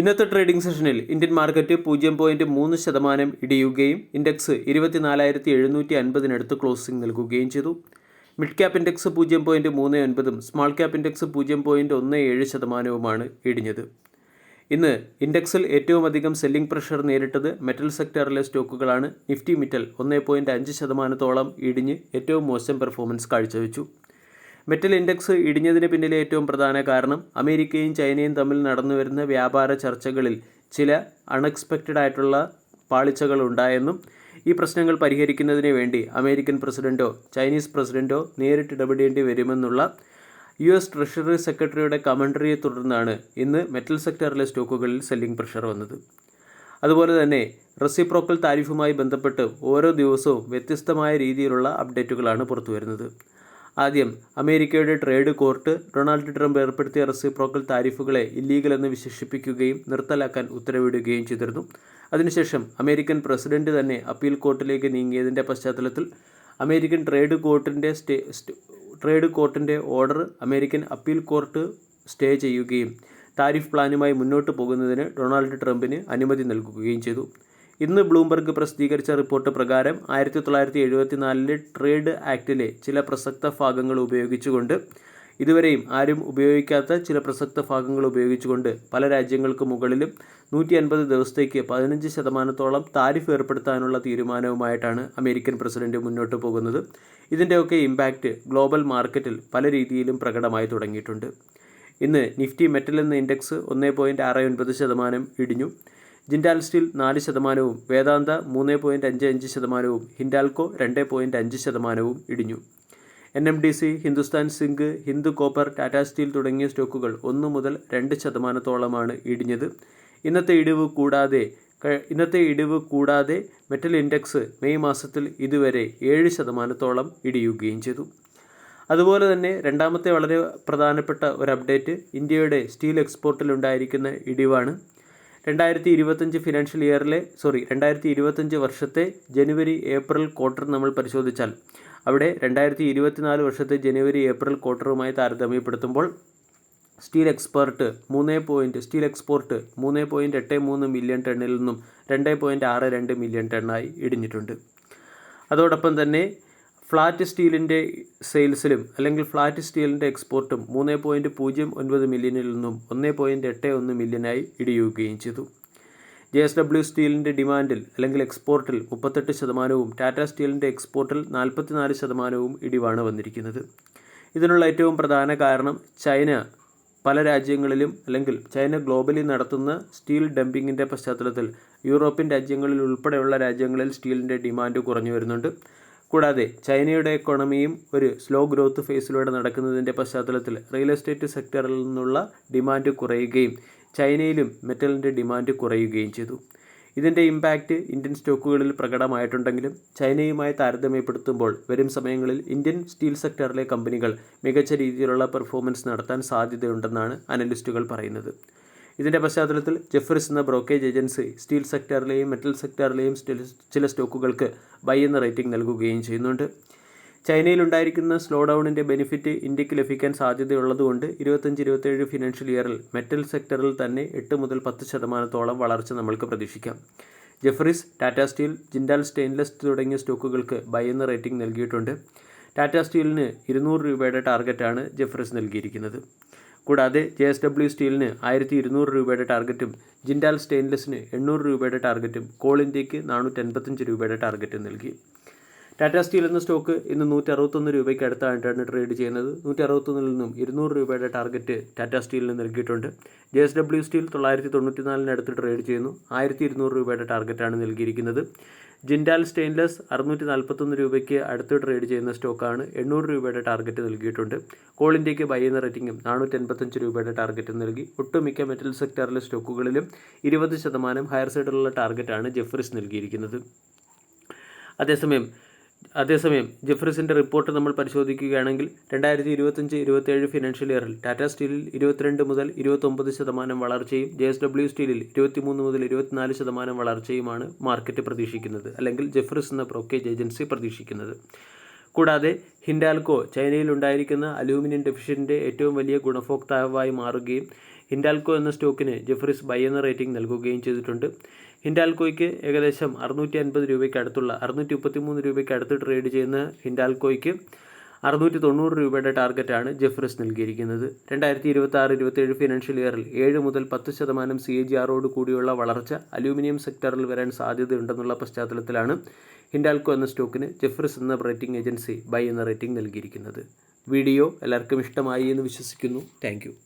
ഇന്നത്തെ ട്രേഡിംഗ് സെഷനിൽ Indian market പൂജ്യം പോയിന്റ് മൂന്ന് ശതമാനം ഇടിയുകയും ഇൻഡെക്സ് ഇരുപത്തിനാലായിരത്തി എഴുന്നൂറ്റി അൻപതിനടുത്ത് ക്ലോസിംഗ് നൽകുകയും ചെയ്തു. മിഡ് ക്യാപ് ഇൻഡെക്സ് പൂജ്യം പോയിന്റ് മൂന്ന് ഒൻപതും സ്മാൾ ക്യാപ് ഇൻഡെക്സ് പൂജ്യം പോയിന്റ് ഒന്ന് ഏഴ് ശതമാനവുമാണ് ഇടിഞ്ഞത്. ഇന്ന് ഇൻഡെക്സിൽ ഏറ്റവും അധികം സെല്ലിംഗ് പ്രഷർ നേരിട്ടത് മെറ്റൽ സെക്ടറിലെ സ്റ്റോക്കുകളാണ് നിഫ്റ്റി മിറ്റൽ ഒന്ന് പോയിന്റ് അഞ്ച് ശതമാനത്തോളം ഇടിഞ്ഞ് ഏറ്റവും മോശം പെർഫോമൻസ് കാഴ്ചവെച്ചു. മെറ്റൽ ഇൻഡെക്സ് ഇടിഞ്ഞതിന് പിന്നിലെ ഏറ്റവും പ്രധാന കാരണം അമേരിക്കയും ചൈനയും തമ്മിൽ നടന്നുവരുന്ന വ്യാപാര ചർച്ചകളിൽ ചില അൺഎക്സ്പെക്റ്റഡ് ആയിട്ടുള്ള പാളിച്ചകൾ ഉണ്ടായെന്നും ഈ പ്രശ്നങ്ങൾ പരിഹരിക്കുന്നതിന് വേണ്ടി അമേരിക്കൻ പ്രസിഡന്റോ ചൈനീസ് പ്രസിഡന്റോ നേരിട്ട് ഇടപെടേണ്ടി വരുമെന്നുള്ള യു എസ് ട്രഷറി സെക്രട്ടറിയുടെ കമൻട്രിയെ തുടർന്നാണ് ഇന്ന് മെറ്റൽ സെക്ടറിലെ സ്റ്റോക്കുകളിൽ സെല്ലിംഗ് പ്രഷർ വന്നത്. അതുപോലെ തന്നെ റെസിപ്രോക്കൽ താരിഫുമായി ബന്ധപ്പെട്ട് ഓരോ ദിവസവും വ്യത്യസ്തമായ രീതിയിലുള്ള അപ്ഡേറ്റുകളാണ് പുറത്തുവരുന്നത്. ആദ്യം അമേരിക്കയുടെ ട്രേഡ് കോർട്ട് ഡൊണാൾഡ് ട്രംപ് ഏർപ്പെടുത്തിയ റെസിപ്രോക്കൽ താരിഫുകളെ ഇല്ലീഗൽ എന്ന് വിശേഷിപ്പിക്കുകയും നിർത്തലാക്കാൻ ഉത്തരവിടുകയും ചെയ്തിരുന്നു. അതിനുശേഷം അമേരിക്കൻ പ്രസിഡന്റ് തന്നെ അപ്പീൽ കോർട്ടിലേക്ക് നീങ്ങിയതിന്റെ പശ്ചാത്തലത്തിൽ അമേരിക്കൻ ട്രേഡ് കോർട്ടിന്റെ stay trade കോർട്ടിന്റെ order American appeal court stay ചെയ്യുകയും താരിഫ് പ്ലാനുമായി മുന്നോട്ട് പോകുന്നതിന് ഡൊണാൾഡ് ട്രംപിന് അനുമതി നൽകുകയും ചെയ്തു. ഇന്ന് ബ്ലൂംബർഗ് പ്രസിദ്ധീകരിച്ച റിപ്പോർട്ട് പ്രകാരം ആയിരത്തി തൊള്ളായിരത്തി ട്രേഡ് ആക്ടിലെ ചില പ്രസക്ത ഭാഗങ്ങൾ ഉപയോഗിച്ചുകൊണ്ട് ഇതുവരെയും ആരും ഉപയോഗിക്കാത്ത ചില പ്രസക്ത ഭാഗങ്ങൾ ഉപയോഗിച്ചുകൊണ്ട് പല രാജ്യങ്ങൾക്ക് മുകളിലും നൂറ്റി അൻപത് ദിവസത്തേക്ക് പതിനഞ്ച് ശതമാനത്തോളം താരിഫ് ഏർപ്പെടുത്താനുള്ള തീരുമാനവുമായിട്ടാണ് അമേരിക്കൻ പ്രസിഡന്റ് മുന്നോട്ട് പോകുന്നത്. ഇതിന്റെയൊക്കെ ഇമ്പാക്റ്റ് ഗ്ലോബൽ മാർക്കറ്റിൽ പല രീതിയിലും പ്രകടമായി തുടങ്ങിയിട്ടുണ്ട്. ഇന്ന് നിഫ്റ്റി മെറ്റൽ എന്ന ഇൻഡെക്സ് ഒന്ന് പോയിന്റ് ആറ് ഒൻപത് ശതമാനം ഇടിഞ്ഞു. ജിൻഡാൽ സ്റ്റീൽ നാല് ശതമാനവും വേദാന്ത മൂന്ന് പോയിന്റ് അഞ്ച് അഞ്ച് ശതമാനവും ഹിൻഡാൽകോ രണ്ട് പോയിന്റ് അഞ്ച് ശതമാനവും ഇടിഞ്ഞു. N M D C Hindustan zinc Hindu copper Tata steel തുടങ്ങിയ സ്റ്റോക്കുകൾ ഒന്ന് മുതൽ രണ്ട് ശതമാനത്തോളമാണ് ഇടിഞ്ഞത്. ഇന്നത്തെ ഇടിവ് കൂടാതെ ഇന്നത്തെ ഇടിവ് കൂടാതെ മെറ്റൽ ഇൻഡെക്സ് മെയ് മാസത്തിൽ ഇതുവരെ ഏഴ് ശതമാനത്തോളം ഇടിയുകയും ചെയ്തു. അതുപോലെ തന്നെ രണ്ടാമത്തെ വളരെ പ്രധാനപ്പെട്ട ഒരു അപ്ഡേറ്റ് ഇന്ത്യയുടെ സ്റ്റീൽ എക്സ്പോർട്ടിൽ ഉണ്ടായിരിക്കുന്ന ഇടിവാണ്. രണ്ടായിരത്തി ഇരുപത്തഞ്ച് ഫിനാൻഷ്യൽ ഇയറിലെ സോറി രണ്ടായിരത്തി ഇരുപത്തഞ്ച് വർഷത്തെ ജനുവരി ഏപ്രിൽ ക്വാർട്ടർ നമ്മൾ പരിശോധിച്ചാൽ അവിടെ രണ്ടായിരത്തി ഇരുപത്തിനാല് വർഷത്തെ ജനുവരി ഏപ്രിൽ ക്വാർട്ടറുമായി താരതമ്യപ്പെടുത്തുമ്പോൾ സ്റ്റീൽ എക്സ്പോർട്ട് മൂന്ന് പോയിന്റ് സ്റ്റീൽ എക്സ്പോർട്ട് മൂന്ന് പോയിന്റ് എട്ട് മൂന്ന് മില്യൺ ടണ്ണിൽ നിന്നും രണ്ട് പോയിന്റ് ആറ് രണ്ട് മില്യൺ ടണ്ണായി ഇടിഞ്ഞിട്ടുണ്ട്. അതോടൊപ്പം തന്നെ ഫ്ലാറ്റ് സ്റ്റീലിന്റെ സെയിൽസിലും അല്ലെങ്കിൽ ഫ്ലാറ്റ് സ്റ്റീലിന്റെ എക്സ്പോർട്ടും മൂന്ന് പോയിന്റ് പൂജ്യം ഒൻപത് മില്യണിൽ നിന്നും ഒന്ന് പോയിന്റ് എട്ട് ഒന്ന് മില്യനായി ഇടിയുകയും ചെയ്തു. ജെ എസ് ഡബ്ല്യു സ്റ്റീലിന്റെ ഡിമാൻഡിൽ അല്ലെങ്കിൽ എക്സ്പോർട്ടിൽ മുപ്പത്തെട്ട് ശതമാനവും ടാറ്റ സ്റ്റീലിന്റെ എക്സ്പോർട്ടിൽ നാൽപ്പത്തിനാല് ശതമാനവും ഇടിവാണ് വന്നിരിക്കുന്നത്. ഇതിനുള്ള ഏറ്റവും പ്രധാന കാരണം ചൈന പല രാജ്യങ്ങളിലും അല്ലെങ്കിൽ ചൈന ഗ്ലോബലി നടത്തുന്ന സ്റ്റീൽ ഡംപിങ്ങിന്റെ പശ്ചാത്തലത്തിൽ യൂറോപ്യൻ രാജ്യങ്ങളിൽ ഉൾപ്പെടെയുള്ള രാജ്യങ്ങളിൽ സ്റ്റീലിന്റെ ഡിമാൻഡ് കുറഞ്ഞു വരുന്നുണ്ട്. കൂടാതെ ചൈനയുടെ എക്കോണമിയും ഒരു സ്ലോ ഗ്രോത്ത് ഫേസിലൂടെ നടക്കുന്നതിന്റെ പശ്ചാത്തലത്തിൽ റിയൽ എസ്റ്റേറ്റ് സെക്ടറിൽ നിന്നുള്ള ഡിമാൻഡ് കുറയുകയും ചൈനയിലും മെറ്റലിന്റെ ഡിമാൻഡ് കുറയുകയും ചെയ്തു. ഇതിന്റെ ഇമ്പാക്റ്റ് ഇന്ത്യൻ സ്റ്റോക്കുകളിൽ പ്രകടമായിട്ടുണ്ടെങ്കിലും ചൈനയുമായി താരതമ്യപ്പെടുത്തുമ്പോൾ വരും സമയങ്ങളിൽ ഇന്ത്യൻ സ്റ്റീൽ സെക്ടറിലെ കമ്പനികൾ മികച്ച രീതിയിലുള്ള പെർഫോമൻസ് നടത്താൻ സാധ്യതയുണ്ടെന്നാണ് അനലിസ്റ്റുകൾ പറയുന്നത്. ഇതിന്റെ പശ്ചാത്തലത്തിൽ ജെഫ്രിസ് എന്ന ബ്രോക്കേജ് ഏജൻസി സ്റ്റീൽ സെക്ടറിലെയും മെറ്റൽ സെക്ടറിലെയും ചില സ്റ്റോക്കുകൾക്ക് ബൈ എന്ന റേറ്റിംഗ് നൽകുകയും ചെയ്യുന്നുണ്ട്. ചൈനയിലുണ്ടായിരിക്കുന്ന സ്ലോ ഡൗണിന്റെ ബെനിഫിറ്റ് ഇന്ത്യയ്ക്ക് ലഭിക്കാൻ സാധ്യതയുള്ളതുകൊണ്ട് ഇരുപത്തഞ്ച് ഇരുപത്തേഴ് ഫിനാൻഷ്യൽ ഇയറിൽ മെറ്റൽ സെക്ടറിൽ തന്നെ എട്ട് മുതൽ പത്ത് ശതമാനത്തോളം വളർച്ച നമ്മൾക്ക് പ്രതീക്ഷിക്കാം. Jefferies Tata steel Jindal stainless തുടങ്ങിയ സ്റ്റോക്കുകൾക്ക് ബൈ എന്ന റേറ്റിംഗ് നൽകിയിട്ടുണ്ട്. ടാറ്റ സ്റ്റീലിന് ഇരുന്നൂറ് രൂപയുടെ ടാർഗറ്റാണ് ജെഫ്രസ് നൽകിയിരിക്കുന്നത്. കൂടാതെ ജെ എസ് ഡബ്ല്യു സ്റ്റീലിന് ആയിരത്തി ഇരുന്നൂറ് രൂപയുടെ ടാർഗറ്റും ജിൻഡാൽ സ്റ്റെയിൻലെസ്സിന് എണ്ണൂറ് രൂപയുടെ ടാർഗറ്റും കോൾ ഇന്ത്യയ്ക്ക് നാനൂറ്റി അൻപത്തഞ്ച് രൂപയുടെ ടാർഗറ്റും നൽകി. ടാറ്റ സ്റ്റീൽ എന്ന സ്റ്റോക്ക് ഇന്ന് നൂറ്റി അറുപത്തൊന്ന് രൂപയ്ക്ക് അടുത്തായിട്ടാണ് ട്രേഡ് ചെയ്യുന്നത്. നൂറ്റി അറുപത്തൊന്നിൽ നിന്നും ഇരുന്നൂറ് രൂപയുടെ ടാർഗറ്റ് ടാറ്റാ സ്റ്റീലിന് നൽകിയിട്ടുണ്ട്. ജെ എസ് ഡബ്ല്യു സ്റ്റീൽ തൊള്ളായിരത്തി തൊണ്ണൂറ്റിനാലിനടുത്ത് ട്രേഡ് ചെയ്യുന്നു. ആയിരത്തി ഇരുന്നൂറ് രൂപയുടെ ടാർഗറ്റാണ് നൽകിയിരിക്കുന്നത്. ജിൻഡാൽ സ്റ്റെയിൻലെസ് അറുന്നൂറ്റി നാൽപ്പത്തൊന്ന് രൂപയ്ക്ക് അടുത്ത് ട്രേഡ് ചെയ്യുന്ന സ്റ്റോക്കാണ് എണ്ണൂറ് രൂപയുടെ ടാർഗറ്റ് നൽകിയിട്ടുണ്ട്. കോൾ ഇന്ത്യയ്ക്ക് ബൈ എന്ന റേറ്റിംഗും നാനൂറ്റി എൺപത്തഞ്ച് രൂപയുടെ ടാർഗറ്റ് നൽകി. ഒട്ടുമിക്ക മെറ്റൽ സെക്ടറിലെ സ്റ്റോക്കുകളിലും ഇരുപത് ശതമാനം ഹയർ സൈഡിലുള്ള ടാർഗറ്റാണ് ജെഫ്രിസ് നൽകിയിരിക്കുന്നത്. അതേസമയം അതേസമയം ജെഫ്രിസിന്റെ റിപ്പോർട്ട് നമ്മൾ പരിശോധിക്കുകയാണെങ്കിൽ രണ്ടായിരത്തി ഇരുപത്തഞ്ച് ഇരുപത്തേഴ് ഫിനാൻഷ്യൽ ഇയറിൽ ടാറ്റ സ്റ്റീലിൽ ഇരുപത്തിരണ്ട് മുതൽ ഇരുപത്തൊമ്പത് ശതമാനം വളർച്ചയും ജെ എസ് ഡബ്ല്യു സ്റ്റീലിൽ ഇരുപത്തിമൂന്ന് മുതൽ ഇരുപത്തിനാല് ശതമാനം വളർച്ചയുമാണ് മാർക്കറ്റ് പ്രതീക്ഷിക്കുന്നത് അല്ലെങ്കിൽ ജെഫ്രിസ് എന്ന ബ്രോക്കേജ് ഏജൻസി പ്രതീക്ഷിക്കുന്നത്. കൂടാതെ ഹിൻഡാൽകോ ചൈനയിൽ ഉണ്ടായിരിക്കുന്ന അലൂമിനിയം ഡെഫിഷ്യന്റെ ഏറ്റവും വലിയ ഗുണഭോക്താവായി മാറുകയും ഹിൻഡാൽക്കോ എന്ന സ്റ്റോക്കിന് ജെഫ്രിസ് ബൈ എന്ന റേറ്റിംഗ് നൽകുകയും ചെയ്തിട്ടുണ്ട്. ഹിൻഡാൽക്കോയ്ക്ക് ഏകദേശം അറുന്നൂറ്റി അൻപത് രൂപയ്ക്ക് അടുത്തുള്ള അറുന്നൂറ്റി മുപ്പത്തി മൂന്ന് രൂപയ്ക്ക് അടുത്ത് ട്രേഡ് ചെയ്യുന്ന ഹിൻഡാൽക്കോയ്ക്ക് അറുന്നൂറ്റി തൊണ്ണൂറ് രൂപയുടെ ടാർഗറ്റാണ് ജെഫ്രസ് നൽകിയിരിക്കുന്നത്. രണ്ടായിരത്തി ഇരുപത്തി ആറ് ഇരുപത്തേഴ് ഫിനാൻഷ്യൽ ഇയറിൽ ഏഴ് മുതൽ പത്ത് ശതമാനം സി എ ജി ആറോട് കൂടിയുള്ള വളർച്ച അലൂമിനിയം സെക്ടറിൽ വരാൻ സാധ്യതയുണ്ടെന്നുള്ള പശ്ചാത്തലത്തിലാണ് ഹിൻഡാൽക്കോ എന്ന സ്റ്റോക്കിന് ജെഫ്രസ് എന്ന റേറ്റിംഗ് ഏജൻസി ബൈ എന്ന റേറ്റിംഗ് നൽകിയിരിക്കുന്നത്. വീഡിയോ എല്ലാവർക്കും ഇഷ്ടമായി എന്ന് വിശ്വസിക്കുന്നു. താങ്ക്